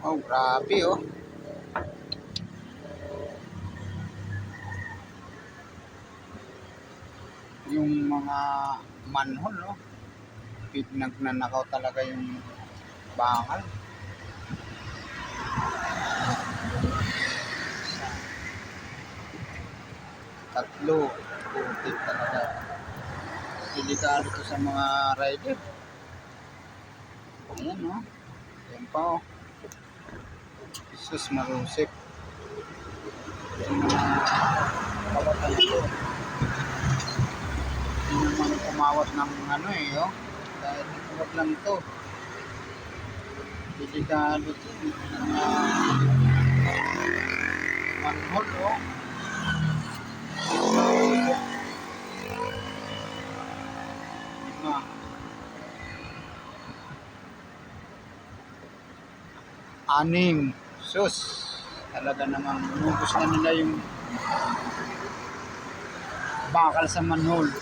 Oh, grabe oh. Yung mga manhole, no? Pinagnanakaw talaga yung bakal. Tatlo. Putik talaga. Delikado to sa mga rider. Ayan, no? Ayan pa, oh. Sus, marusik. Yung mga kawatan ito. Hindi naman kumawat ng ano eh, oh. Dahil huwag lang to. Delikado to. Mga manhole, oh. Lima. Anim. Sus. Talaga namang inubos na nila yung bakal sa manhole.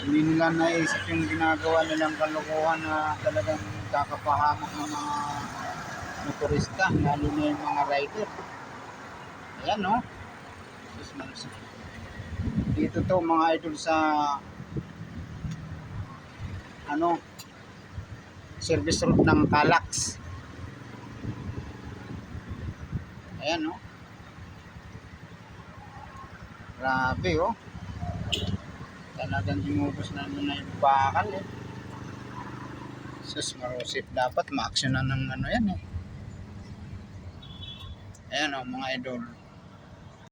Hindi nila naisip yung ginagawa nilang kalokohan na talagang kakapahamak ng mga motorista, lalo na yung mga rider. Ayan, no? Sus, malusik. Dito to mga idol sa ano service route ng Calax. Ayan, no? Grabe, oh. Talagang hinubos na naman na yung bakal, eh. Sus, marusip. Dapat ma-action na ng ano yan, eh. Ayan, oh, mga idol.